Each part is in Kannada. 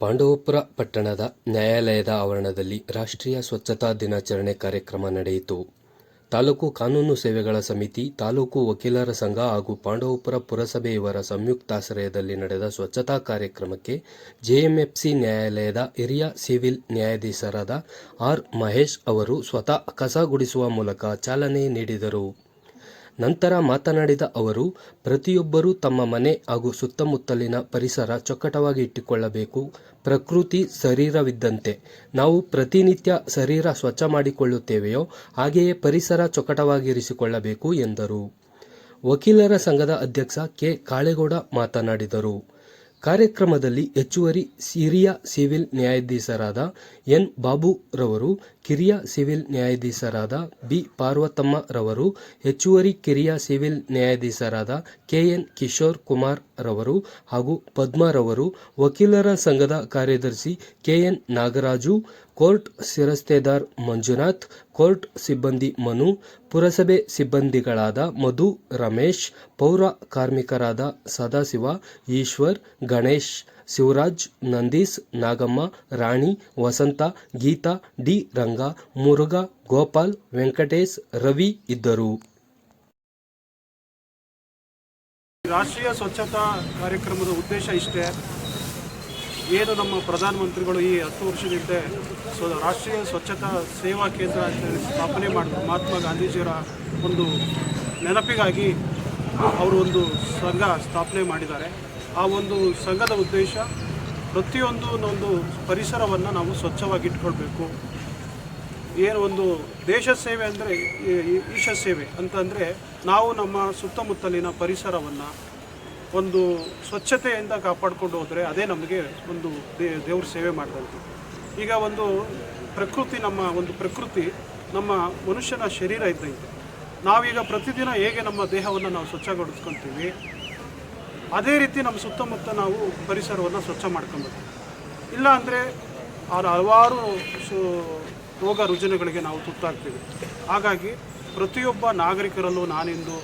ಪಾಂಡವಪುರ ಪಟ್ಟಣದ ನ್ಯಾಯಾಲಯದ ಆವರಣದಲ್ಲಿ ರಾಷ್ಟ್ರೀಯ ಸ್ವಚ್ಛತಾ ದಿನಾಚರಣೆ ಕಾರ್ಯಕ್ರಮ ನಡೆಯಿತು. ತಾಲೂಕು ಕಾನೂನು ಸೇವೆಗಳ ಸಮಿತಿ, ತಾಲೂಕು ವಕೀಲರ ಸಂಘ ಹಾಗೂ ಪಾಂಡವಪುರ ಪುರಸಭೆಯವರ ಸಂಯುಕ್ತಾಶ್ರಯದಲ್ಲಿ ನಡೆದ ಸ್ವಚ್ಛತಾ ಕಾರ್ಯಕ್ರಮಕ್ಕೆ ಜೆಎಂಎಫ್ಸಿ ನ್ಯಾಯಾಲಯದ ಹಿರಿಯ ಸಿವಿಲ್ ನ್ಯಾಯಾಧೀಶರಾದ ಆರ್ ಮಹೇಶ್ ಅವರು ಸ್ವತಃ ಕಸ ಗುಡಿಸುವ ಮೂಲಕ ಚಾಲನೆ ನೀಡಿದರು. ನಂತರ ಮಾತನಾಡಿದ ಅವರು, ಪ್ರತಿಯೊಬ್ಬರೂ ತಮ್ಮ ಮನೆ ಹಾಗೂ ಸುತ್ತಮುತ್ತಲಿನ ಪರಿಸರ ಚೊಕ್ಕಟವಾಗಿ ಇಟ್ಟುಕೊಳ್ಳಬೇಕು. ಪ್ರಕೃತಿ ಶರೀರವಿದ್ದಂತೆ. ನಾವು ಪ್ರತಿನಿತ್ಯ ಶರೀರ ಸ್ವಚ್ಛ ಮಾಡಿಕೊಳ್ಳುತ್ತೇವೆಯೋ, ಹಾಗೆಯೇ ಪರಿಸರ ಚೊಕ್ಕಟವಾಗಿರಿಸಿಕೊಳ್ಳಬೇಕು ಎಂದರು. ವಕೀಲರ ಸಂಘದ ಅಧ್ಯಕ್ಷ ಕೆ. ಕಾಳೇಗೌಡ ಮಾತನಾಡಿದರು. ಕಾರ್ಯಕ್ರಮದಲ್ಲಿ ಹೆಚ್ಚುವರಿ ಹಿರಿಯ ಸಿವಿಲ್ ನ್ಯಾಯಾಧೀಶರಾದ ಎನ್. ಬಾಬುರವರು ಕಿರಿಯ ಸಿವಿಲ್ ನ್ಯಾಯಾಧೀಶರಾದ ಬಿ. ಪಾರ್ವತಮ್ಮರವರು, ಹೆಚ್ಚುವರಿ ಕಿರಿಯ ಸಿವಿಲ್ ನ್ಯಾಯಾಧೀಶರಾದ ಕೆಎನ್ ಕಿಶೋರ್ ಕುಮಾರ್ ರವರು ಹಾಗೂ ಪದ್ಮರವರು ವಕೀಲರ ಸಂಘದ ಕಾರ್ಯದರ್ಶಿ ಕೆಎನ್ ನಾಗರಾಜು, ಕೋರ್ಟ್ ಶಿರಸ್ತೇದಾರ್ ಮಂಜುನಾಥ್, ಕೋರ್ಟ್ ಸಿಬ್ಬಂದಿ ಮನು, ಪುರಸಭೆ ಸಿಬ್ಬಂದಿಗಳಾದ ಮಧು ರಮೇಶ್, ಪೌರ ಕಾರ್ಮಿಕರಾದ ಸದಾಶಿವ, ಈಶ್ವರ್, ಗಣೇಶ್ ಶಿವರಾಜ್ ನಂದೀಶ್ ನಾಗಮ್ಮ, ರಾಣಿ, ವಸಂತ, ಗೀತಾ, ಡಿ, ರಂಗ, ಮುರುಘಾ, ಗೋಪಾಲ್, ವೆಂಕಟೇಶ್, ರವಿ ಇದ್ದರು. ರಾಷ್ಟ್ರೀಯ ಸ್ವಚ್ಛತಾ ಕಾರ್ಯಕ್ರಮದ ಉದ್ದೇಶ ಇಷ್ಟೇ. ಏನು ನಮ್ಮ ಪ್ರಧಾನಮಂತ್ರಿಗಳು ಈ ಹತ್ತು ವರ್ಷದಿಂದ ರಾಷ್ಟ್ರೀಯ ಸ್ವಚ್ಛತಾ ಸೇವಾ ಕೇಂದ್ರ ಸ್ಥಾಪನೆ ಮಾಡಿದ್ರು. ಮಹಾತ್ಮ ಗಾಂಧೀಜಿಯವರ ಒಂದು ನೆನಪಿಗಾಗಿ ಅವರು ಒಂದು ಸಂಘ ಸ್ಥಾಪನೆ ಮಾಡಿದ್ದಾರೆ. ಆ ಒಂದು ಸಂಘದ ಉದ್ದೇಶ ಪ್ರತಿಯೊಂದು ಒಂದು ಪರಿಸರವನ್ನು ನಾವು ಸ್ವಚ್ಛವಾಗಿ ಇಟ್ಕೊಳ್ಬೇಕು ಏನು ಒಂದು ದೇಶ ಸೇವೆ ಅಂದರೆ ಈಶ ಸೇವೆ ಅಂತಂದರೆ ನಾವು ನಮ್ಮ ಸುತ್ತಮುತ್ತಲಿನ ಪರಿಸರವನ್ನು ಒಂದು ಸ್ವಚ್ಛತೆಯಿಂದ ಕಾಪಾಡಿಕೊಂಡು ಹೋದರೆ ಅದೇ ನಮಗೆ ಒಂದು ದೇವ್ರ ಸೇವೆ ಮಾಡಿದಂತೆ ಈಗ ಒಂದು ಪ್ರಕೃತಿ ನಮ್ಮ ಒಂದು ಪ್ರಕೃತಿ ನಮ್ಮ ಮನುಷ್ಯನ ಶರೀರ ಇದ್ದಂತೆ ನಾವೀಗ ಪ್ರತಿದಿನ ಹೇಗೆ ನಮ್ಮ ದೇಹವನ್ನು ನಾವು ಸ್ವಚ್ಛಗೊಳಿಸ್ಕೊತೀವಿ ಅದೇ ರೀತಿ ನಮ್ಮ ಸುತ್ತಮುತ್ತ ನಾವು ಪರಿಸರವನ್ನು ಸ್ವಚ್ಛ ಮಾಡ್ಕೊಬೇಕು ಇಲ್ಲ ಅಂದರೆ ಅವ್ರ ಹಲವಾರು ಸು, ರೋಗ ರುಜಿನಗಳಿಗೆ ನಾವು ತುತ್ತಾಗ್ತೀವಿ. ಹಾಗಾಗಿ ಪ್ರತಿಯೊಬ್ಬ ನಾಗರಿಕರಲ್ಲೂ ನಾನಿಂದು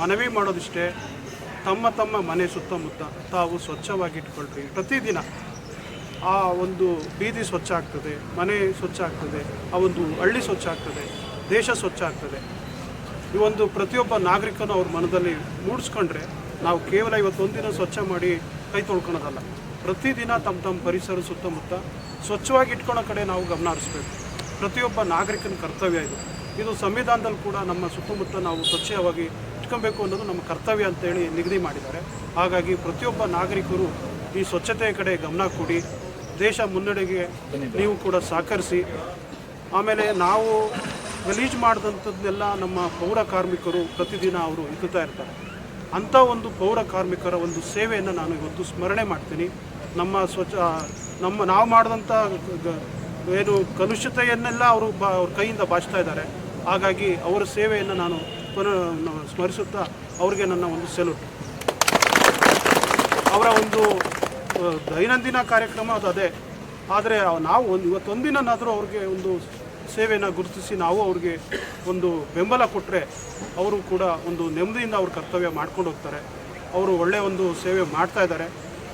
ಮನವಿ ಮಾಡೋದಿಷ್ಟೇ, ತಮ್ಮ ತಮ್ಮ ಮನೆ ಸುತ್ತಮುತ್ತ ತಾವು ಸ್ವಚ್ಛವಾಗಿ ಇಟ್ಕೊಳ್ರಿ ಪ್ರತಿದಿನ ಆ ಒಂದು ಬೀದಿ ಸ್ವಚ್ಛ ಆಗ್ತದೆ, ಮನೆ ಸ್ವಚ್ಛ ಆಗ್ತದೆ, ಆ ಒಂದು ಹಳ್ಳಿ ಸ್ವಚ್ಛ ಆಗ್ತದೆ, ದೇಶ ಸ್ವಚ್ಛ ಆಗ್ತದೆ. ಈ ಒಂದು ಪ್ರತಿಯೊಬ್ಬ ನಾಗರಿಕನೂ ಅವ್ರ ಮನದಲ್ಲಿ ಮೂಡಿಸ್ಕೊಂಡ್ರೆ ನಾವು ಕೇವಲ ಇವತ್ತೊಂದಿನ ಸ್ವಚ್ಛ ಮಾಡಿ ಕೈ ತೊಳ್ಕೊಳೋದಲ್ಲ ಪ್ರತಿದಿನ ತಮ್ಮ ತಮ್ಮ ಪರಿಸರ ಸುತ್ತಮುತ್ತ ಸ್ವಚ್ಛವಾಗಿ ಇಟ್ಕೊಳ್ಳೋ ಕಡೆ ನಾವು ಗಮನ ಹರಿಸ್ಬೇಕು. ಪ್ರತಿಯೊಬ್ಬ ನಾಗರಿಕನ ಕರ್ತವ್ಯ ಇದು. ಇದು ಸಂವಿಧಾನದಲ್ಲಿ ಕೂಡ ನಮ್ಮ ಸುತ್ತಮುತ್ತ ನಾವು ಸ್ವಚ್ಛವಾಗಿ ಇಟ್ಕೊಬೇಕು ಅನ್ನೋದು ನಮ್ಮ ಕರ್ತವ್ಯ ಅಂತೇಳಿ ನಿಗದಿ ಮಾಡಿದ್ದಾರೆ. ಹಾಗಾಗಿ ಪ್ರತಿಯೊಬ್ಬ ನಾಗರಿಕರು ಈ ಸ್ವಚ್ಛತೆಯ ಕಡೆ ಗಮನ ಕೊಡಿ. ದೇಶ ಮುನ್ನಡೆಗೆ ನೀವು ಕೂಡ ಸಹಕರಿಸಿ. ಆಮೇಲೆ ನಾವು ಗಲೀಜು ಮಾಡಿದಂಥದ್ದನ್ನೆಲ್ಲ ನಮ್ಮ ಪೌರ ಕಾರ್ಮಿಕರು ಪ್ರತಿದಿನ ಅವರು ಇಕ್ಕುತ್ತಾ ಇರ್ತಾರೆ. ಅಂಥ ಒಂದು ಪೌರ ಕಾರ್ಮಿಕರ ಒಂದು ಸೇವೆಯನ್ನು ನಾನು ಇವತ್ತು ಸ್ಮರಣೆ ಮಾಡ್ತೀನಿ. ನಮ್ಮ ಸ್ವಚ್ಛ ನಮ್ಮ ನಾವು ಮಾಡಿದಂಥ ಏನು ಕಲುಷಿತೆಯನ್ನೆಲ್ಲ ಅವರು ಬ, ಅವ್ರ ಕೈಯಿಂದ ಬಾಚ್ತಾ ಇದ್ದಾರೆ. ಹಾಗಾಗಿ ಅವರ ಸೇವೆಯನ್ನು ನಾನು ಪುನಃ ಸ್ಮರಿಸುತ್ತಾ ಅವ್ರಿಗೆ ನನ್ನ ಒಂದು ಸೆಲ್ಯೂಟ್. ಅವರ ಒಂದು ದೈನಂದಿನ ಕಾರ್ಯಕ್ರಮ ಅದು ಅದೇ. ಆದರೆ ನಾವು ಒಂದು ಇವತ್ತೊಂದಿನಾದರೂ ಅವ್ರಿಗೆ ಒಂದು ಸೇವೆಯನ್ನು ಗುರುತಿಸಿ ನಾವು ಅವ್ರಿಗೆ ಒಂದು ಬೆಂಬಲ ಕೊಟ್ಟರೆ ಅವರು ಕೂಡ ಒಂದು ನೆಮ್ಮದಿಯಿಂದ ಅವ್ರ ಕರ್ತವ್ಯ ಮಾಡ್ಕೊಂಡು ಹೋಗ್ತಾರೆ. ಅವರು ಒಳ್ಳೆಯ ಒಂದು ಸೇವೆ ಮಾಡ್ತಾ ಇದ್ದಾರೆ.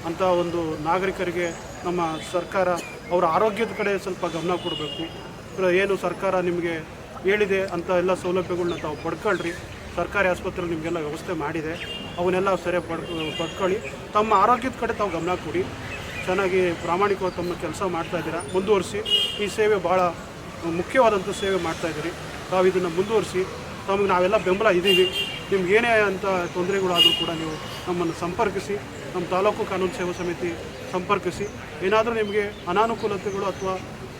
ಅಂತ ಒಂದು ನಾಗರಿಕರಿಗೆ ನಮ್ಮ ಸರ್ಕಾರ ಅವರ ಆರೋಗ್ಯದ ಕಡೆ ಸ್ವಲ್ಪ ಗಮನ ಕೊಡಬೇಕು. ಏನು ಸರ್ಕಾರ ನಿಮಗೆ ಹೇಳಿದೆ ಅಂತ ಎಲ್ಲ ಸೌಲಭ್ಯಗಳನ್ನ ತಾವು ಪಡ್ಕೊಳ್ರಿ. ಸರ್ಕಾರಿ ಆಸ್ಪತ್ರೆ ನಿಮಗೆಲ್ಲ ವ್ಯವಸ್ಥೆ ಮಾಡಿದೆ. ಅವನ್ನೆಲ್ಲ ಸರಿಯಾಗಿ ಪಡ್, ಪಡ್ಕೊಳ್ಳಿ. ತಮ್ಮ ಆರೋಗ್ಯದ ಕಡೆ ತಾವು ಗಮನ ಕೊಡಿ. ಚೆನ್ನಾಗಿ ಪ್ರಾಮಾಣಿಕವಾಗಿ ತಮ್ಮ ಕೆಲಸ ಮಾಡ್ತಾ ಇದ್ದೀರಾ. ಮುಂದುವರಿಸಿ. ಈ ಸೇವೆ ಭಾಳ ಮುಖ್ಯವಾದಂಥ ಸೇವೆ ಮಾಡ್ತಾ ಇದ್ದೀರಿ. ತಾವು ಇದನ್ನು ಮುಂದುವರಿಸಿ, ತಮಗೆ ನಾವೆಲ್ಲ ಬೆಂಬಲ ಇದ್ದೀವಿ. ನಿಮ್ಗೆ ಏನೇ ಅಂತ ತೊಂದರೆಗಳಾದರೂ ಕೂಡ ನೀವು ನಮ್ಮನ್ನು ಸಂಪರ್ಕಿಸಿ, ನಮ್ಮ ತಾಲೂಕು ಕಾನೂನು ಸೇವಾ ಸಮಿತಿ ಸಂಪರ್ಕಿಸಿ, ಏನಾದರೂ ನಿಮಗೆ ಅನಾನುಕೂಲತೆಗಳು ಅಥವಾ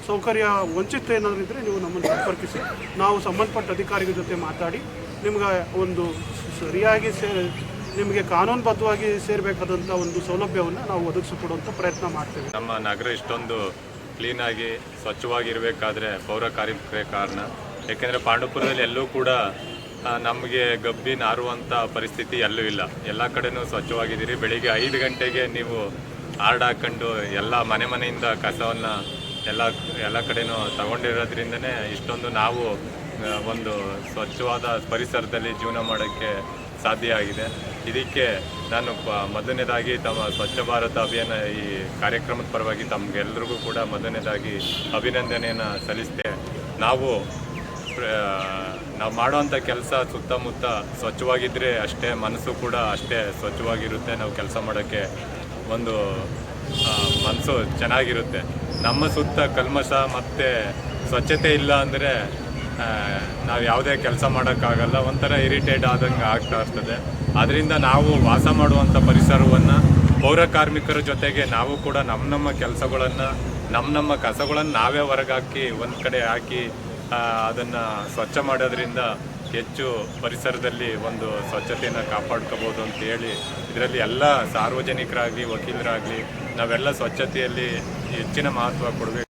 ಸೌಕರ್ಯ ವಂಚಿತ ಏನಾದರೂ ಇದ್ದರೆ ನೀವು ನಮ್ಮನ್ನು ಸಂಪರ್ಕಿಸಿ. ನಾವು ಸಂಬಂಧಪಟ್ಟ ಅಧಿಕಾರಿಗಳ ಜೊತೆ ಮಾತಾಡಿ, ನಿಮ್ಗೆ ಒಂದು ಸರಿಯಾಗಿ ಸೇ, ನಿಮಗೆ ಕಾನೂನುಬದ್ಧವಾಗಿ ಸೇರಬೇಕಾದಂಥ ಒಂದು ಸೌಲಭ್ಯವನ್ನು ನಾವು ಒದಗಿಸಿಕೊಡುವಂಥ ಪ್ರಯತ್ನ ಮಾಡ್ತೇವೆ. ನಮ್ಮ ನಗರ ಇಷ್ಟೊಂದು ಕ್ಲೀನಾಗಿ ಸ್ವಚ್ಛವಾಗಿರಬೇಕಾದ್ರೆ ಪೌರ ಕಾರಣ. ಏಕೆಂದರೆ ಪಾಂಡುಪುರದಲ್ಲಿ ಎಲ್ಲೂ ಕೂಡ ನಮಗೆ ಗಬ್ಬಿ ನಾರುವಂಥ ಪರಿಸ್ಥಿತಿ ಎಲ್ಲೂ ಇಲ್ಲ. ಎಲ್ಲ ಕಡೆನೂ ಸ್ವಚ್ಛವಾಗಿದ್ದೀರಿ. ಬೆಳಿಗ್ಗೆ ಐದು ಗಂಟೆಗೆ ನೀವು ಆರ್ಡ್ ಹಾಕ್ಕೊಂಡು ಎಲ್ಲ ಮನೆ ಮನೆಯಿಂದ ಕಸವನ್ನು ಎಲ್ಲ ಎಲ್ಲ ಕಡೆನೂ ತಗೊಂಡಿರೋದ್ರಿಂದನೇ ಇಷ್ಟೊಂದು ನಾವು ಒಂದು ಸ್ವಚ್ಛವಾದ ಪರಿಸರದಲ್ಲಿ ಜೀವನ ಮಾಡೋಕ್ಕೆ ಸಾಧ್ಯ ಆಗಿದೆ. ಇದಕ್ಕೆ ನಾನು ಮೊದಲನೇದಾಗಿ ತಮ್ಮ ಸ್ವಚ್ಛ ಭಾರತ ಅಭಿಯಾನ ಈ ಕಾರ್ಯಕ್ರಮದ ಪರವಾಗಿ ತಮಗೆಲ್ಲರಿಗೂ ಕೂಡ ಮೊದಲನೇದಾಗಿ ಅಭಿನಂದನೆಯನ್ನು ಸಲ್ಲಿಸ್ತೆ. ನಾವು ನಾವು ಮಾಡುವಂಥ ಕೆಲಸ ಸುತ್ತಮುತ್ತ ಸ್ವಚ್ಛವಾಗಿದ್ದರೆ ಅಷ್ಟೇ ಮನಸ್ಸು ಕೂಡ ಅಷ್ಟೇ ಸ್ವಚ್ಛವಾಗಿರುತ್ತೆ. ನಾವು ಕೆಲಸ ಮಾಡೋಕ್ಕೆ ಒಂದು ಮನಸ್ಸು ಚೆನ್ನಾಗಿರುತ್ತೆ. ನಮ್ಮ ಸುತ್ತ ಕಲ್ಮಶ ಮತ್ತು ಸ್ವಚ್ಛತೆ ಇಲ್ಲ ಅಂದರೆ ನಾವು ಯಾವುದೇ ಕೆಲಸ ಮಾಡೋಕ್ಕಾಗಲ್ಲ, ಒಂಥರ ಇರಿಟೇಟ್ ಆದಂಗೆ ಆಗ್ತಾ ಇರ್ತದೆ. ಅದರಿಂದ ನಾವು ವಾಸ ಮಾಡುವಂಥ ಪರಿಸರವನ್ನು ಪೌರ ಕಾರ್ಮಿಕರ ಜೊತೆಗೆ ನಾವು ಕೂಡ ನಮ್ಮ ನಮ್ಮ ಕೆಲಸಗಳನ್ನು ನಮ್ಮ ನಮ್ಮ ಕಸಗಳನ್ನು ನಾವೇ ಹೊರಗಾಕಿ, ಒಂದು ಕಡೆ ಹಾಕಿ ಅದನ್ನು ಸ್ವಚ್ಛ ಮಾಡೋದ್ರಿಂದ ಹೆಚ್ಚು ಪರಿಸರದಲ್ಲಿ ಒಂದು ಸ್ವಚ್ಛತೆಯನ್ನು ಕಾಪಾಡ್ಕೋಬೋದು ಅಂತ ಹೇಳಿ, ಇದರಲ್ಲಿ ಎಲ್ಲ ಸಾರ್ವಜನಿಕರಾಗಲಿ, ವಕೀಲರಾಗಲಿ, ನಾವೆಲ್ಲ ಸ್ವಚ್ಛತೆಯಲ್ಲಿ ಹೆಚ್ಚಿನ ಮಹತ್ವ ಕೊಡಬೇಕು.